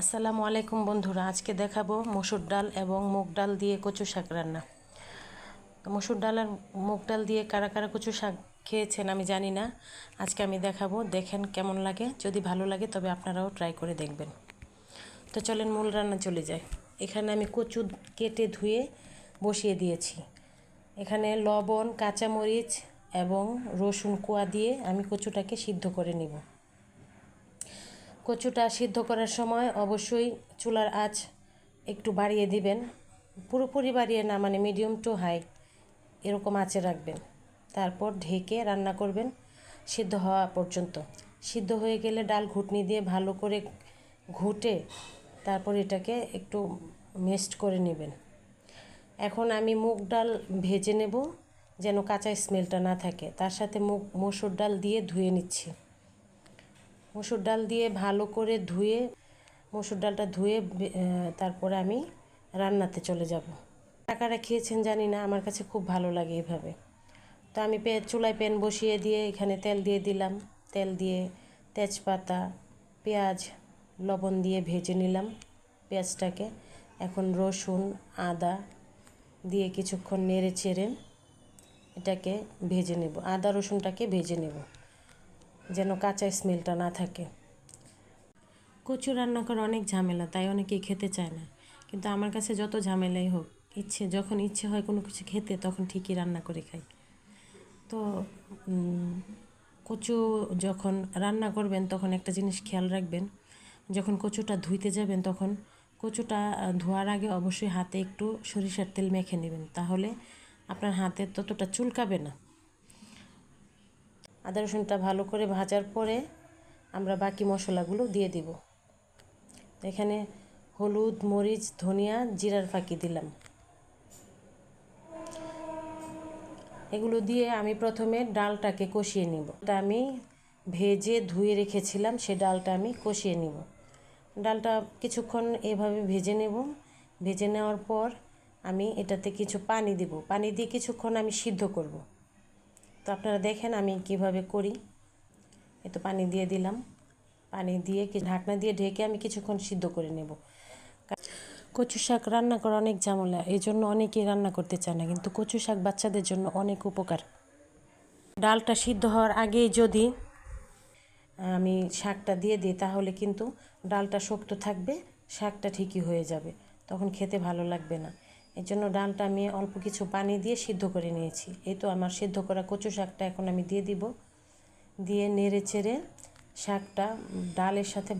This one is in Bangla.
আসসালামু আলাইকুম বন্ধুরা, আজকে দেখাবো মসুর ডাল এবং মুগ ডাল দিয়ে কচু শাক রান্না। মসুর ডাল আর মুগ ডাল দিয়ে কারা কারা কচু শাক খেয়েছেন আমি জানি না। আজকে আমি দেখাবো, দেখেন কেমন লাগে। যদি ভালো লাগে তবে আপনারাও ট্রাই করে দেখবেন। তো চলেন মূল রান্না চলে যায় এখানে আমি কচু কেটে ধুয়ে বসিয়ে দিয়েছি। এখানে লবণ, কাঁচামরিচ এবং রসুন কোয়া দিয়ে আমি কচুটাকে সিদ্ধ করে নিব। কচুটা সিদ্ধ করার সময় অবশ্যই চুলার আঁচ একটু বাড়িয়ে দিবেন। পুরোপুরি বাড়িয়ে না মানে মিডিয়াম টু হাই এরকম আঁচে রাখবেন। তারপর ঢেকে রান্না করবেন সিদ্ধ হওয়া পর্যন্ত। সিদ্ধ হয়ে গেলে ডাল ঘুটনি দিয়ে ভালো করে ঘুটে তারপর এটাকে একটু মেস্ট করে নেবেন। এখন আমি মুগ ডাল ভেজে নেব যেন কাঁচা স্মেলটা না থাকে। তার সাথে মুগ, মসুর ডাল দিয়ে ধুয়ে নিচ্ছি। মসুর ডাল দিয়ে ভালো করে ধুয়ে, মসুর ডালটা ধুয়ে তারপরে আমি রান্নাতে চলে যাব। টাকাটা খেয়েছেন জানি না, আমার কাছে খুব ভালো লাগে এভাবে। তো আমি পে, চুলায় প্যান বসিয়ে দিয়ে এখানে তেল দিয়ে দিলাম। তেল দিয়ে তেজপাতা, পেঁয়াজ, লবণ দিয়ে ভেজে নিলাম পেঁয়াজটাকে। এখন রসুন, আদা দিয়ে কিছুক্ষণ নেড়ে চেড়ে এটাকে ভেজে নেব। আদা রসুনটাকে ভেজে নেব। যেন কাঁচা স্মেলটা না থাকে। কচু রান্না করা অনেক ঝামেলা, তাই অনেকেই খেতে চায় না। কিন্তু আমার কাছে যত ঝামেলাই হোক, ইচ্ছে, যখন ইচ্ছে হয় কোনো কিছু খেতে, তখন ঠিকই রান্না করে খাই। তো কচু যখন রান্না করবেন, তখন একটা জিনিস খেয়াল রাখবেন, যখন কচুটা ধুইতে যাবেন, তখন কচুটা ধোয়ার আগে অবশ্যই হাতে একটু সরিষার তেল মেখে নেবেন। তাহলে আপনার হাতে ততটা চুলকাবে না। আদা রসুনটা ভালো করে ভাজার পরে আমরা বাকি মশলাগুলো দিয়ে দিব। এখানে হলুদ, মরিচ, ধনিয়া, জিরার ফাঁকি দিলাম। এগুলো দিয়ে আমি প্রথমে ডালটাকে কষিয়ে নিব। এটা আমি ভেজে ধুয়ে রেখেছিলাম, সে ডালটা আমি কষিয়ে নিব। ডালটা কিছুক্ষণ এভাবে ভেজে নেব। ভেজে নেওয়ার পর আমি এটাতে কিছু পানি দিব। পানি দিয়ে কিছুক্ষণ আমি সিদ্ধ করব। তো আপনারা দেখেন আমি কীভাবে করি। এ তো পানি দিয়ে দিলাম। পানি দিয়ে কি ঢাকনা দিয়ে ঢেকে আমি কিছুক্ষণ সিদ্ধ করে নেব। কচু শাক রান্না করা অনেক ঝামেলা এই জন্য অনেকেই রান্না করতে চায় না, কিন্তু কচু শাক বাচ্চাদের জন্য অনেক উপকার। ডালটা সিদ্ধ হওয়ার আগেই যদি আমি শাকটা দিয়ে দিই, তাহলে কিন্তু ডালটা শক্ত থাকবে, শাকটা ঠিকই হয়ে যাবে, তখন খেতে ভালো লাগবে না। এর জন্য ডালটা আমি অল্প কিছু পানি দিয়ে সিদ্ধ করে নিয়েছি। এই তো আমার সিদ্ধ করা কচু শাকটা এখন আমি দিয়ে দিব। দিয়ে নেড়ে চেড়ে শাকটা ডালের সাথে